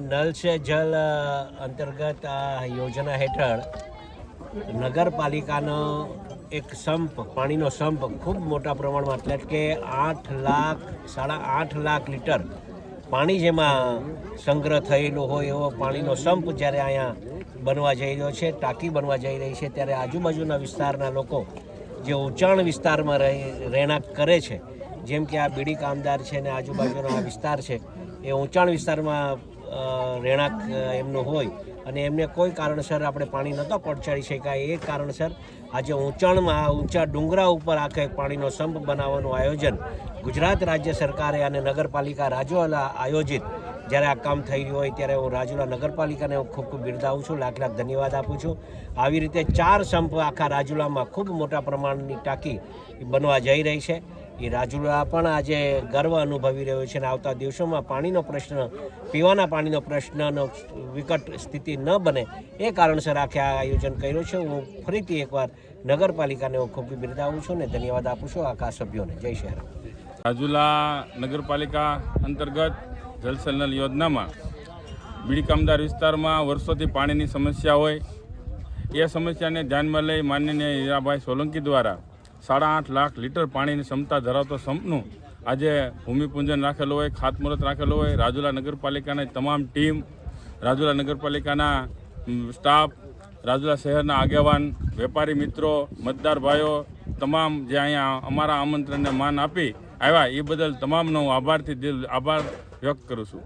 Null સે જલ અંતર્ગત આ યોજના હેઠળ નગરપાલિકાનો એક સંપ, પાણીનો સંપ ખૂબ મોટા પ્રમાણમાં, એટલે કે આઠ લાખ, સાડા આઠ લાખ લીટર પાણી જેમાં સંગ્રહ થયેલો હોય એવો પાણીનો સંપ જ્યારે અહીંયા બનવા જઈ રહ્યો છે, ટાંકી બનવા જઈ રહી છે, ત્યારે આજુબાજુના વિસ્તારના લોકો જે ઊંચાણ વિસ્તારમાં રહી, રહેણાંક કરે છે, જેમ કે આ બીડી કામદાર છે ને આજુબાજુનો આ વિસ્તાર છે, એ ઊંચાણ વિસ્તારમાં રહેણાંક એમનું હોય. અને એમને કોઈ કારણસર આપણે પાણી નહોતા પહોંચાડી શકાય. એ કારણસર આજે ઊંચાણમાં ઊંચા ડુંગરા ઉપર આખે પાણીનો સંપ બનાવવાનું આયોજન ગુજરાત રાજ્ય સરકારે અને નગરપાલિકા રાજ્યોલા આયોજિત. જ્યારે આ કામ થઈ રહ્યું હોય ત્યારે હું રાજુલા નગરપાલિકાને હું ખૂબ ખૂબ બિરદાવું છું, લાખ લાખ ધન્યવાદ આપું છું. આવી રીતે ચાર સંપ આખા રાજુલામાં ખૂબ મોટા પ્રમાણની ટાંકી બનવા જઈ રહી છે. એ રાજુલા પણ આજે ગર્વ અનુભવી રહ્યો છે અને આવતા દિવસોમાં પાણીનો પ્રશ્ન, પીવાના પાણીનો પ્રશ્નનો વિકટ સ્થિતિ ન બને એ કારણસર આખે આ આયોજન કર્યું છે. હું ફરીથી એકવાર નગરપાલિકાને હું ખૂબ બિરદાવું છું અને ધન્યવાદ આપું છું આખા સભ્યોને. જય શહેર રાજુલા નગરપાલિકા અંતર્ગત જલસલ યોજનામાં બીડી કામદાર વિસ્તારમાં વર્ષોથી પાણીની સમસ્યા હોય. એ સમસ્યાને ધ્યાનમાં લઈ માનનીય હીરાભાઈ સોલંકી દ્વારા સાડા આઠ લાખ લીટર પાણીની ક્ષમતા ધરાવતો સંપનું આજે ભૂમિપૂજન રાખેલું હોય, ખાતમુહૂર્ત રાખેલું હોય. રાજુલા નગરપાલિકાની તમામ ટીમ, રાજુલા નગરપાલિકાના સ્ટાફ, રાજુલા શહેરના આગેવાન, વેપારી મિત્રો, મતદાર ભાઈઓ, તમામ જે અહીંયા અમારા આમંત્રણને માન આપી આવ્યા, એ બદલ તમામનો હું આભારથી દિલ, આભાર વ્યક્ત કરું છું.